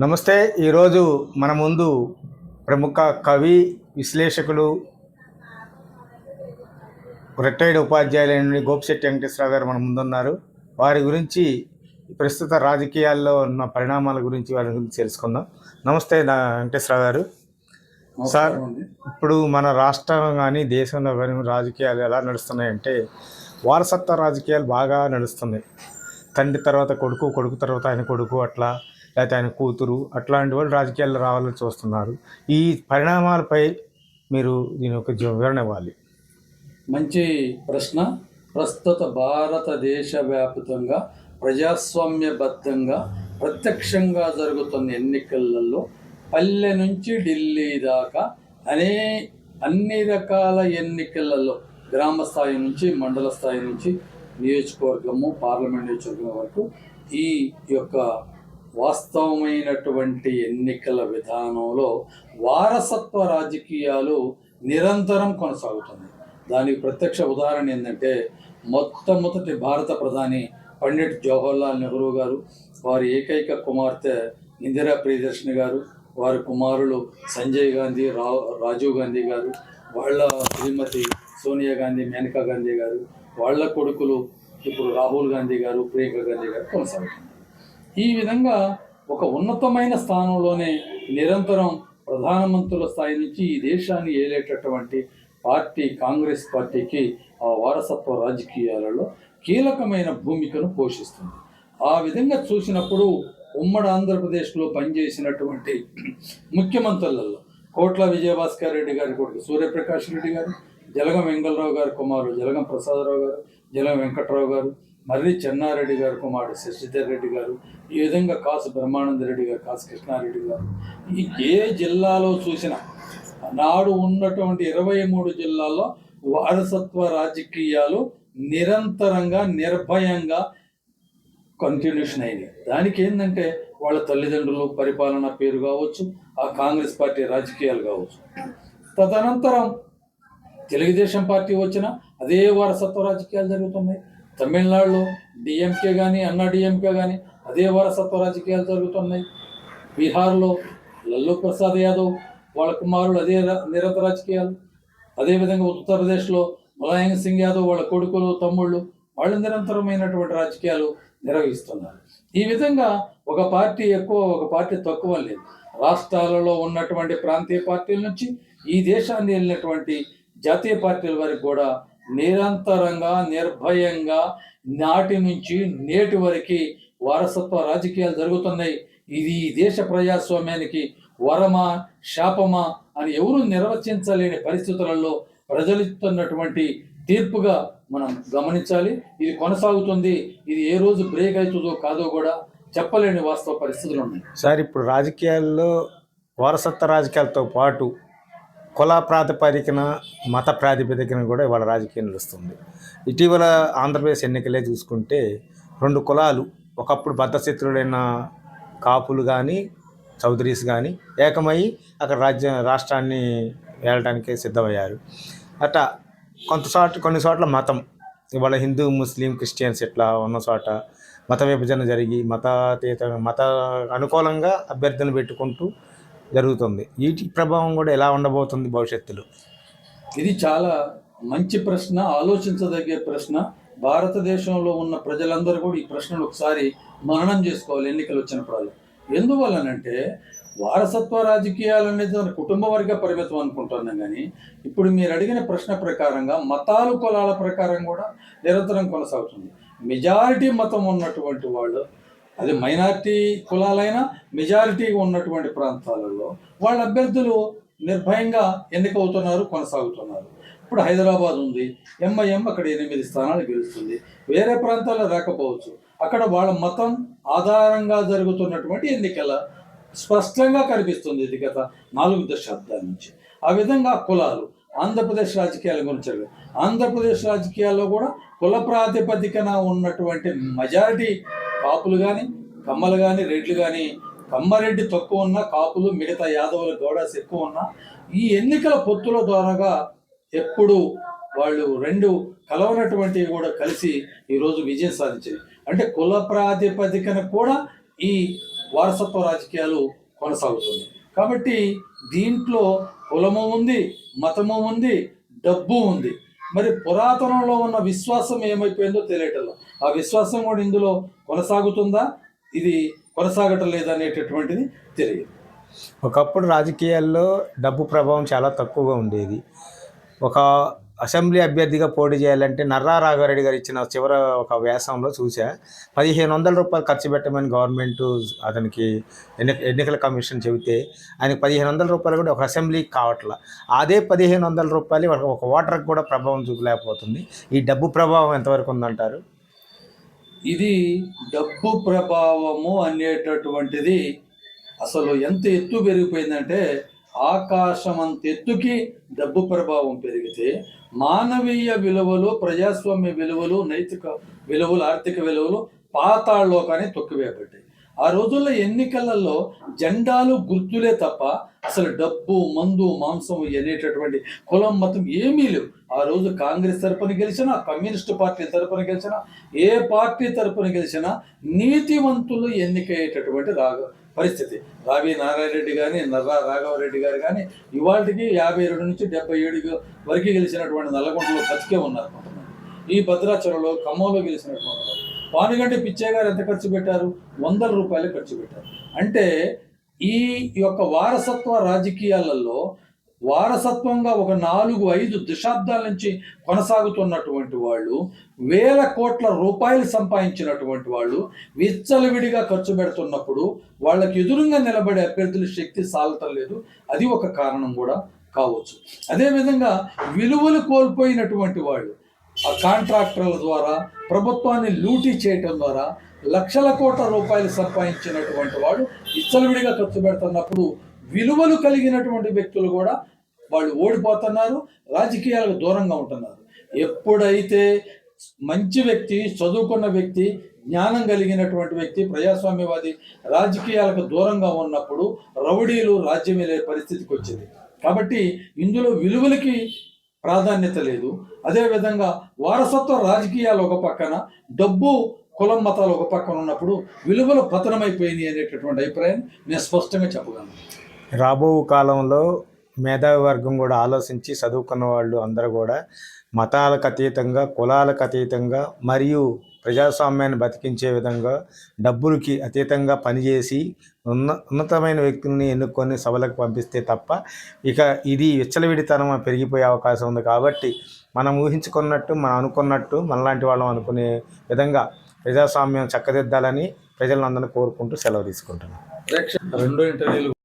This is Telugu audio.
నమస్తే ఈరోజు మన ముందు ప్రముఖ కవి విశ్లేషకులు రిటైర్డ్ ఉపాధ్యాయులైన గోపిశెట్టి వెంకటేశ్వరరావు గారు మన ముందున్నారు. వారి గురించి ప్రస్తుత రాజకీయాల్లో ఉన్న పరిణామాల గురించి వారి గురించి తెలుసుకుందాం. నమస్తే నా వెంకటేశ్వరరావు గారు. సార్ ఇప్పుడు మన రాష్ట్రం కానీ దేశంలో కానీ రాజకీయాలు ఎలా నడుస్తున్నాయంటే వారసత్వ రాజకీయాలు బాగా నడుస్తున్నాయి. తండ్రి తర్వాత కొడుకు కొడుకు తర్వాత ఆయన కొడుకు అట్లా. లేకపోతే ఆయన కూతురు అట్లాంటి వాళ్ళు రాజకీయాల్లో రావాలని చూస్తున్నారు. ఈ పరిణామాలపై మీరు దీని ఒక వివరణ ఇవ్వాలి. మంచి ప్రశ్న. ప్రస్తుత భారతదేశ వ్యాప్తంగా ప్రజాస్వామ్యబద్ధంగా ప్రత్యక్షంగా జరుగుతున్న ఎన్నికలలో పల్లె నుంచి ఢిల్లీ దాకా అనే అన్ని రకాల ఎన్నికలలో గ్రామ స్థాయి నుంచి మండల స్థాయి నుంచి నియోజకవర్గము పార్లమెంట్ నియోజకవర్గం వరకు ఈ యొక్క వాస్తవమైనటువంటి ఎన్నికల విధానంలో వారసత్వ రాజకీయాలు నిరంతరం కొనసాగుతుంది. దానికి ప్రత్యక్ష ఉదాహరణ ఏంటంటే మొట్టమొదటి భారత ప్రధాని పండిట్ జవహర్లాల్ నెహ్రూ గారు వారి ఏకైక కుమార్తె ఇందిరా ప్రియదర్శిని గారు వారి కుమారులు సంజయ్ గాంధీ రా రాజీవ్ గాంధీ గారు వాళ్ళ శ్రీమతి సోనియా గాంధీ మేనకా గాంధీ గారు వాళ్ళ కొడుకులు ఇప్పుడు రాహుల్ గాంధీ గారు ప్రియాంక గాంధీ గారు కొనసాగుతున్నారు. ఈ విధంగా ఒక ఉన్నతమైన స్థానంలోనే నిరంతరం ప్రధానమంత్రుల స్థాయి నుంచి ఈ దేశాన్ని ఏలేటటువంటి పార్టీ కాంగ్రెస్ పార్టీకి ఆ వారసత్వ రాజకీయాలలో కీలకమైన భూమికను పోషిస్తుంది. ఆ విధంగా చూసినప్పుడు ఉమ్మడి ఆంధ్రప్రదేశ్లో పనిచేసినటువంటి ముఖ్యమంత్రులలో కోట్ల విజయభాస్కర్ రెడ్డి గారి కొడుకు సూర్యప్రకాష్ రెడ్డి గారు జలగం వెంగళరావు గారి కుమారుడు జలగం ప్రసాదరావు గారు జలగం వెంకట్రావు గారు మర్రి చెన్నారెడ్డి గారు కుమారుడు శశిధర్ రెడ్డి గారు ఈ విధంగా కాసు బ్రహ్మానంద రెడ్డి గారు కాసు కృష్ణారెడ్డి గారు. ఈ ఏ జిల్లాలో చూసినా నాడు ఉన్నటువంటి ఇరవై మూడు జిల్లాల్లో వారసత్వ రాజకీయాలు నిరంతరంగా నిర్భయంగా కంటిన్యూషన్ అయినాయి. దానికి ఏంటంటే వాళ్ళ తల్లిదండ్రులు పరిపాలన పేరు కావచ్చు ఆ కాంగ్రెస్ పార్టీ రాజకీయాలు కావచ్చు. తదనంతరం తెలుగుదేశం పార్టీ వచ్చిన అదే వారసత్వ రాజకీయాలు జరుగుతున్నాయి. తమిళనాడులో డిఎంకే కానీ అన్నా డిఎంకే కానీ అదే వారసత్వ రాజకీయాలు జరుగుతున్నాయి. బీహార్లో లల్లు ప్రసాద్ యాదవ్ వాళ్ళ కుమారులు అదే రా- నిరత రాజకీయాలు. అదేవిధంగా ఉత్తరప్రదేశ్లో ములాయం సింగ్ యాదవ్ వాళ్ళ కొడుకులు తమ్ముళ్ళు వాళ్ళు నిరంతరమైనటువంటి రాజకీయాలు నిర్వహిస్తున్నారు. ఈ విధంగా ఒక పార్టీ ఎక్కువ ఒక పార్టీ తక్కువ లేదు. రాష్ట్రాలలో ఉన్నటువంటి ప్రాంతీయ పార్టీల నుంచి ఈ దేశాన్ని వెళ్ళినటువంటి జాతీయ పార్టీల వరకు కూడా నిరంతరంగా నిర్భయంగా నాటి నుంచి నేటి వరకు వారసత్వ రాజకీయాలు జరుగుతున్నాయి. ఇది ఈ దేశ ప్రజాస్వామ్యానికి వరమా శాపమా అని ఎవరు నిర్వచించలేని పరిస్థితులలో ప్రజలు ఇస్తున్నటువంటి తీర్పుగా మనం గమనించాలి. ఇది కొనసాగుతుంది. ఇది ఏ రోజు బ్రేక్ అవుతుందో కాదో కూడా చెప్పలేని వాస్తవ పరిస్థితులు ఉన్నాయి. సార్ ఇప్పుడు రాజకీయాల్లో వారసత్వ రాజకీయాలతో పాటు కుల ప్రాతిపదికన మత ప్రాతిపదికన కూడా ఇవాళ రాజకీయం నడుస్తుంది ఇటీవల ఆంధ్రప్రదేశ్ ఎన్నికలే చూసుకుంటే రెండు కులాలు ఒకప్పుడు బద్ధశత్రుడైన కాపులు కానీ చౌదరీస్ కానీ ఏకమై అక్కడ రాజ్య రాష్ట్రాన్ని ఏలడానికి సిద్ధమయ్యారు. అట్లా కొంత చోట్ల కొన్ని చోట్ల మతం. ఇవాళ హిందూ ముస్లిం క్రిస్టియన్స్ ఇట్లా ఉన్న చోట మత విభజన జరిగి మతాతీత మత అనుకూలంగా అభ్యర్థులను పెట్టుకుంటూ జరుగుతుంది. వీటి ప్రభావం కూడా ఎలా ఉండబోతుంది భవిష్యత్తులో? ఇది చాలా మంచి ప్రశ్న ఆలోచించదగే ప్రశ్న. భారతదేశంలో ఉన్న ప్రజలందరూ కూడా ఈ ప్రశ్నను ఒకసారి మననం చేసుకోవాలి ఎన్నికలు వచ్చినప్పుడు ఎందువల్లనంటే వారసత్వ రాజకీయాలు అనేది మన కుటుంబ వర్గ పరిమితం అనుకుంటున్నాం కానీ ఇప్పుడు మీరు అడిగిన ప్రశ్న ప్రకారంగా మతాలు కులాల ప్రకారం కూడా నిరంతరం కొనసాగుతుంది. మెజారిటీ మతం ఉన్నటువంటి వాళ్ళు అది మైనారిటీ కులాలైనా మెజారిటీ ఉన్నటువంటి ప్రాంతాలలో వాళ్ళ అభ్యర్థులు నిర్భయంగా ఎన్నికవుతున్నారు కొనసాగుతున్నారు. ఇప్పుడు హైదరాబాద్ ఉంది ఎంఐఎం అక్కడ ఎనిమిది స్థానాలు గెలుస్తుంది. వేరే ప్రాంతాల్లో రాకపోవచ్చు. అక్కడ వాళ్ళ మతం ఆధారంగా జరుగుతున్నటువంటి ఎన్నికల స్పష్టంగా కనిపిస్తుంది ఇది గత నాలుగు దశాబ్దాల నుంచి. ఆ విధంగా కులాలు ఆంధ్రప్రదేశ్ రాజకీయాల గురించి ఆంధ్రప్రదేశ్ రాజకీయాల్లో కూడా కుల ప్రాతిపదికన ఉన్నటువంటి మెజారిటీ కాపులు కానీ కమ్మలు కానీ రెడ్లు కానీ కమ్మరెడ్డి తక్కువ ఉన్న కాపులు మిగతా యాదవుల గౌడాస్ ఎక్కువ ఉన్నా ఈ ఎన్నికల పొత్తుల ద్వారాగా ఎప్పుడు వాళ్ళు రెండు కలవనటువంటివి కూడా కలిసి ఈరోజు విజయం సాధించాయి. అంటే కుల ప్రాతిపదికన కూడా ఈ వారసత్వ రాజకీయాలు కొనసాగుతుంది కాబట్టి దీంట్లో కులము ఉంది మతము ఉంది డబ్బు ఉంది. మరి పురాతనంలో ఉన్న విశ్వాసం ఏమైపోయిందో తెలియటం ఆ విశ్వాసం కూడా ఇందులో కొనసాగుతుందా? ఇది కొనసాగటం లేదనేటటువంటిది తెలియదు. ఒకప్పుడు రాజకీయాల్లో డబ్బు ప్రభావం చాలా తక్కువగా ఉండేది. ఒక అసెంబ్లీ అభ్యర్థిగా పోటీ చేయాలంటే నర్రా రాఘారెడ్డి గారు ఇచ్చిన చివరి ఒక వ్యాసంలో చూసా పదిహేను వందల రూపాయలు ఖర్చు పెట్టమని గవర్నమెంట్ అతనికి ఎన్ని ఎన్నికల కమిషన్ చెబితే ఆయనకి పదిహేను వందల రూపాయలు కూడా ఒక అసెంబ్లీకి కావట్లా. అదే పదిహేను వందల రూపాయలు ఒక- ఒక ఓటర్కి కూడా ప్రభావం చూపలేకపోతుంది. ఈ డబ్బు ప్రభావం ఎంతవరకు ఉందంటారు? ఇది డబ్బు ప్రభావము అనేటటువంటిది అసలు ఎంత ఎత్తు పెరిగిపోయిందంటే ఆకాశం అంత ఎత్తుకి డబ్బు ప్రభావం పెరిగితే మానవీయ విలువలు ప్రజాస్వామ్య విలువలు నైతిక విలువలు ఆర్థిక విలువలు పాతాళలోకాన్ని తొక్కివేయబడ్డాయి. ఆ రోజుల్లో ఎన్నికలలో జెండాలు గుర్తులే తప్ప అసలు డబ్బు మందు మాంసం అనేటటువంటి కులం మతం ఏమీ లేవు. ఆ రోజు కాంగ్రెస్ తరపున గెలిచినా కమ్యూనిస్ట్ పార్టీ తరపున గెలిచినా ఏ పార్టీ తరపున గెలిచినా నీతివంతులు ఎన్నికయ్యేటటువంటి రాగ పరిస్థితి. రావి నారాయణ రెడ్డి కానీ నర్రా రాఘవరెడ్డి గారు కానీ ఇవాళకి యాభై రెండు నుంచి డెబ్బై ఏడు వరకు గెలిచినటువంటి నల్లగొండలో బతికే ఉన్నారు ఈ భద్రాచలంలో ఖమ్మంలో గెలిచినటువంటి పానుగంటి పిచ్చయ్య గారు ఎంత ఖర్చు పెట్టారు? వందల రూపాయలు ఖర్చు పెట్టారు. అంటే ఈ యొక్క వారసత్వ రాజకీయాలలో వారసత్వంగా ఒక నాలుగు ఐదు దశాబ్దాల నుంచి కొనసాగుతున్నటువంటి వాళ్ళు వేల కోట్ల రూపాయలు సంపాదించినటువంటి వాళ్ళు విచ్చలవిడిగా ఖర్చు పెడుతున్నప్పుడు వాళ్ళకి ఎదురుగా నిలబడే అభ్యర్థుల శక్తి సాలటం లేదు. అది ఒక కారణం కూడా కావచ్చు. అదేవిధంగా విలువలు కోల్పోయినటువంటి వాళ్ళు ఆ కాంట్రాక్టర్ల ద్వారా ప్రభుత్వాన్ని లూటీ చేయటం ద్వారా లక్షల కోట్ల రూపాయలు సంపాదించినటువంటి వాడు ఇచ్చలవిడిగా ఖర్చు పెడుతున్నప్పుడు విలువలు కలిగినటువంటి వ్యక్తులు కూడా వాళ్ళు ఓడిపోతున్నారు రాజకీయాలకు దూరంగా ఉంటున్నారు. ఎప్పుడైతే మంచి వ్యక్తి చదువుకున్న వ్యక్తి జ్ఞానం కలిగినటువంటి వ్యక్తి ప్రజాస్వామ్యవాది రాజకీయాలకు దూరంగా ఉన్నప్పుడు రౌడీలు రాజ్యమే లేని పరిస్థితికి వచ్చింది. కాబట్టి ఇందులో విలువలకి ప్రాధాన్యత లేదు. అదేవిధంగా వారసత్వ రాజకీయాలు ఒక పక్కన డబ్బు కులం మతాలు ఒక పక్కన ఉన్నప్పుడు విలువలు పతనమైపోయినాయి అనేటటువంటి అభిప్రాయం నేను స్పష్టంగా చెప్పగలను. రాబో కాలంలో మేధావి వర్గం కూడా ఆలోచించి చదువుకున్న వాళ్ళు అందరూ కూడా మతాలకు అతీతంగా కులాలకు అతీతంగా మరియు ప్రజాస్వామ్యాన్ని బతికించే విధంగా డబ్బులకి అతీతంగా పనిచేసి ఉన్న ఉన్నతమైన వ్యక్తుల్ని ఎన్నుకొని సభలకు పంపిస్తే తప్ప ఇక ఇది విచ్చలవిడితనం పెరిగిపోయే అవకాశం ఉంది కాబట్టి మనం ఊహించుకున్నట్టు మనం అనుకున్నట్టు మనలాంటి వాళ్ళం అనుకునే విధంగా ప్రజాస్వామ్యం చక్కదిద్దాలని ప్రజలందరినీ కోరుకుంటూ సెలవు తీసుకుంటున్నాను రెండో ఇంటర్వ్యూలు